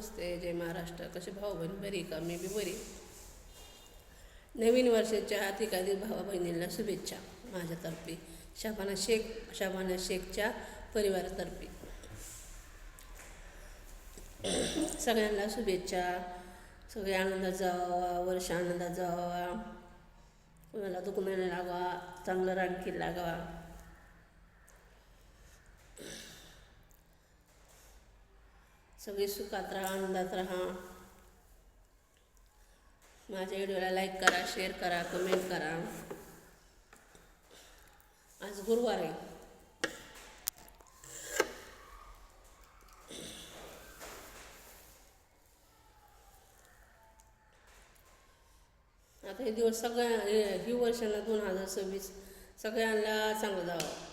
नमस्ते जय महाराष्ट्र. कसे भाऊ बहीण? बरी का? मी बी बरी नवीन वर्षाच्या हार्दिक भावा बहिणींना शुभेच्छा माझ्यातर्फे. शाबाना शेख शाबाना शेखच्या परिवारातर्फे. सगळ्यांना शुभेच्छा. सगळे आनंदात जावा वर्ष आनंदात जावा. कोणाला दुखणं लागावा चांगलं रानखी लागावा सगळे सुखात राहा आनंदात राहा. माझ्या व्हिडिओला लाईक करा शेअर करा कमेंट करा. आज गुरुवार आहे. आता हे दिवस सगळ्या हे- ही वर्षाला दोन हजार सव्वीस सगळ्यांना चांगलं जावं.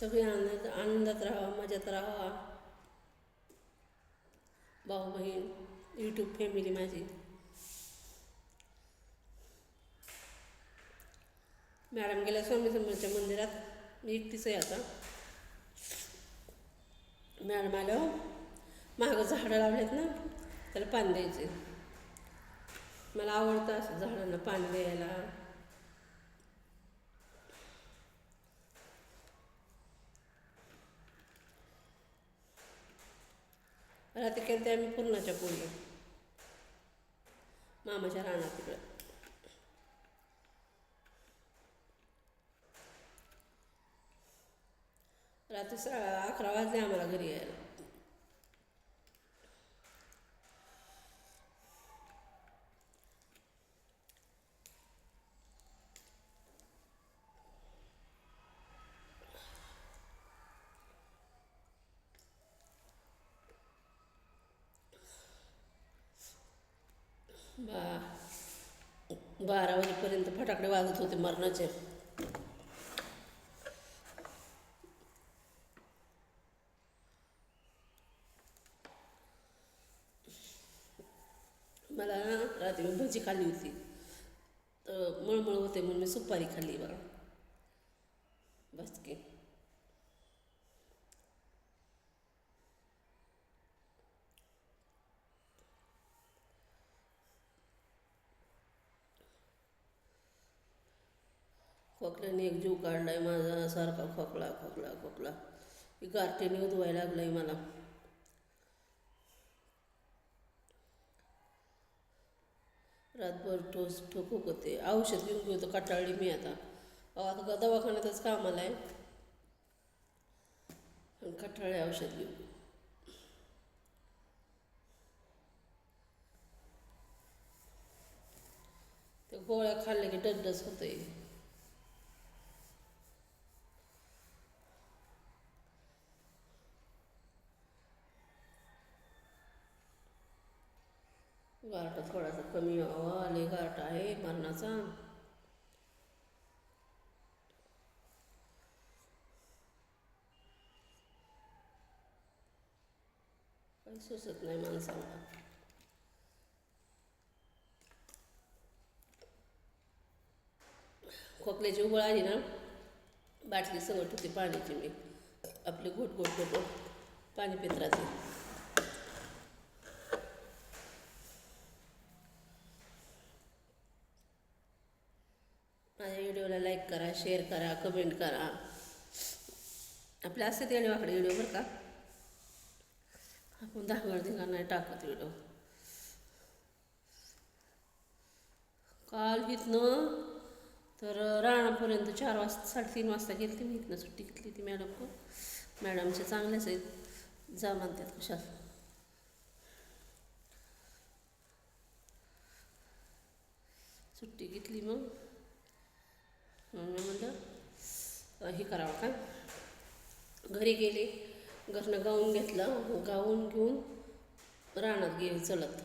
सगळे आनंद आनंदात राहा मजेत राहा. भाऊ बहीण यूट्यूब फॅमिली माझी. मॅडम गेल्या स्वामी समोरच्या मंदिरात मी एकटीच आहे आता. मॅडम आलं. मागं झाडं लावलेत ना त्याला पाणी द्यायचे. मला आवडतं असं झाडांना पाणी द्यायला. रात्री केलं आम्ही पूर्णाच्या पोळी मामाच्या रानात तिकडं. रात्री सहा अकरा वाजले आम्हाला घरी यायला. बा बारा वाजेपर्यंत फटाकडे वाजत होते मरणाचे. मला ना रात्री मी भजी खाल्ली होती. तर मळमळ होते म्हणून मी सुपारी खाल्ली बघा. बस की. खोकल्याने एक जीव काढलाय माझा सारखा खोकला खोकला खोकला. गारठ्याने उधवायला लागलाय मला. रातभर ठोस ठोकूक होते. औषध घेऊन घेऊ तर कटाळली मी आता. आता ग- दवाखान्यातच कामाला आहे आणि कटाळे औषध घेऊ ते गोळ्या खाल्ल्या की डल्लस होतं आहे गारठा थोडासा कमी हो, व्हावा आले गारठा आहे मरणाचा काही सुचत नाही माणसाला. खोकल्याची उबळ आली ना बाटली सगळं ठेवते पाण्याची मी. आपले घोट घोट घोट पाणी पित्राचे. व्हिडिओला लाईक करा शेअर करा कमेंट करा. आपले असते येणे वाकडे व्हिडिओ बरं का? आपण दहा दिला नाही टाकत व्हिडिओ? काल इथनं तर राणापर्यंत चार वाजता साडेतीन वाजता गेली ती मी इथनं सुट्टी घेतली ती मॅडम मॅडमच्या चांगल्याच आहेत. जा म्हणतात कशात सुट्टी घेतली मग. म्हणलं हे करावं काय घरी गेले घरनं गाऊन घेतलं गाऊन घेऊन रानात गेली चलत.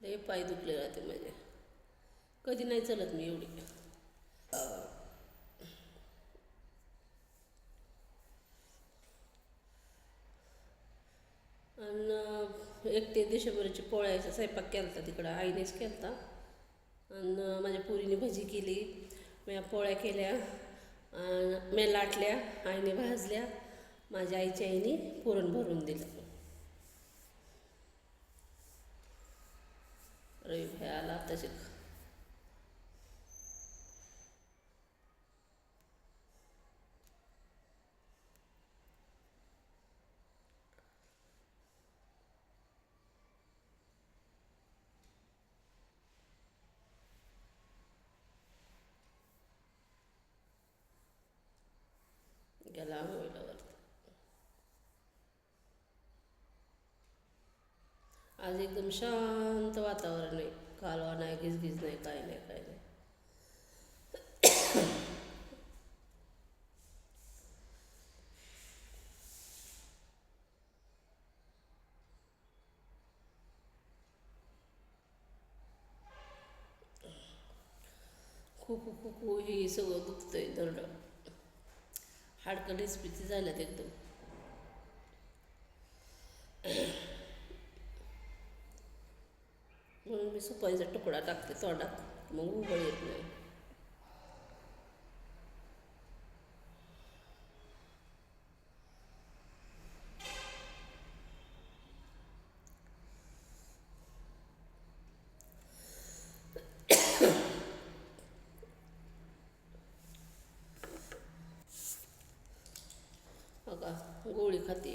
लय पाय दुखले राहते माझे. कधी नाही चलत मी एवढी. आणि एक ते देशभराची पोळ्याचा स्वयंपाक केला तिकडं आईनेच केला आणि माझ्या पोरीने भजी केली. मी पोळ्या केल्या मी लाटल्या आईने भाजल्या. माझ्या आईच्या आईने पुरण भरून दिलं. रवी भाई आला तसे गेला आंघोळीला वरती आज एकदम शांत वातावरण आहे कालवा नाही गिजगिज नाही काय नाही काय नाही खूप खू खू हे सगळं दुखतंय दरड हाडकं डिस्पिची झाल्यात एकदम. म्हणून मी सुपारीचा तुकडा टाकते तोंडात. मग उघड येत नाही. बघा गोळी खाते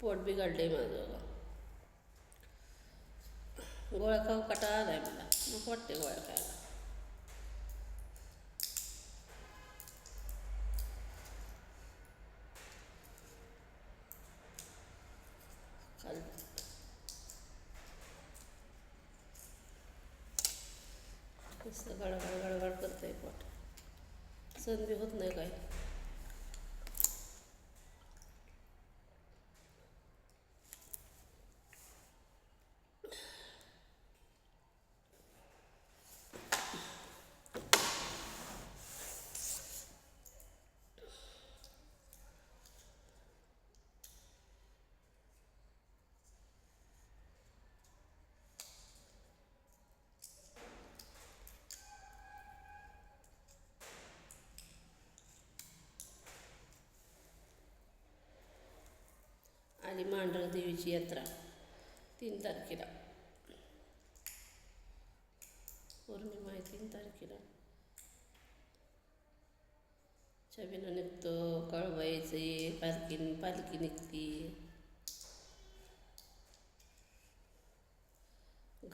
पोट बिघडलंय माझं बघा. गोळ्या खाऊ कटाळा आहे मला. मग वाटते गोळ्या खायला. खाल. नुसतं गडगड गडगड करतंय पोट. संधी होत नाही काही. आणि मांढर देवीची यात्रा. तीन तारखेला. पौर्णिमा आहे तीन तारखेला. छबिना निघतो कळवायचे पालखी पालखी निघती.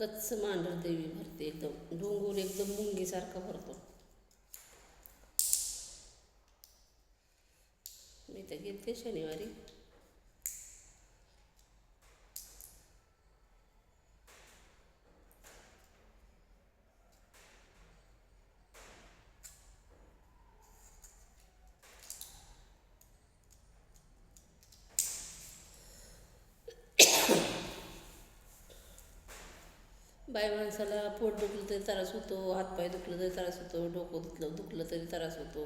गच्च मांढर देवी भरते एकदम. डोंगर एकदम मुंगीसारखा भरतो. मी तर गेलते शनिवारी. बाय माणसाला पोट दुखलं तरी त्रास होतो हातपाय दुखलं तरी त्रास होतो डोकं दुखलं दुखलं तरी त्रास होतो.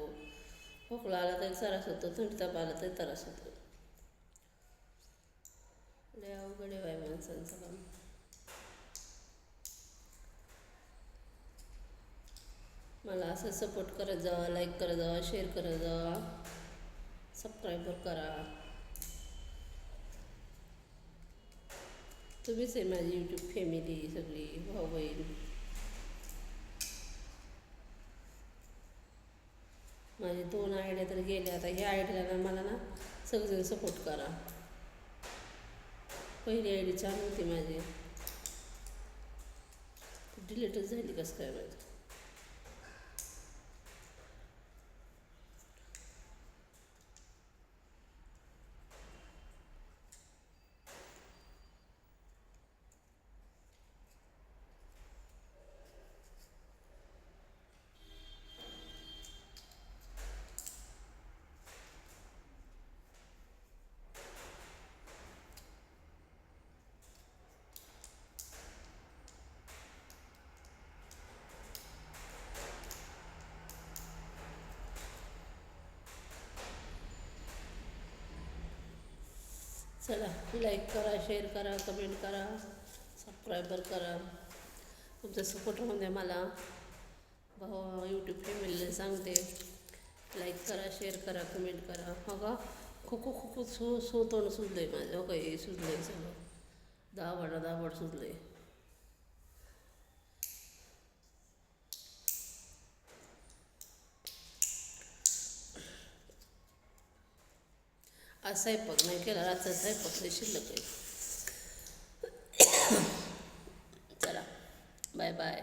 खोकला आला तरी त्रास होतो थंडी ताप आला तरी त्रास होतो. लय अवघड आहे बाय माणसांचं काम. मला असं सपोर्ट करत जावा लाईक करत जावा शेअर करत जावा सबस्क्राईबर करा. तुम्हीच आहे माझी यूट्यूब फॅमिली सगळी भाऊ बहीण माझे दोन आयडिया तर गेले. आता ह्या आयडियाला मला ना सगळेजण सपोर्ट करा. पहिली आय डी छान होती माझी. डिलीटच झाली कसं काय माझी चला लाईक करा शेअर करा कमेंट करा सबस्क्रायबर करा. तुमचा सपोर्ट राहून द्या मला. भाऊ यूट्यूब फॅमिलीला सांगते. लाईक करा शेअर करा कमेंट करा. हो का? खो खो खो खो सो सो तोंड सुजलं आहे माझं. हो काही सुजलं आहे सगळं. दहा आवड सुजलं आहे आज स्वयंपाक नाही केला रातचा स्वयंपाक नाही शिल्लक आहे. चला बाय बाय.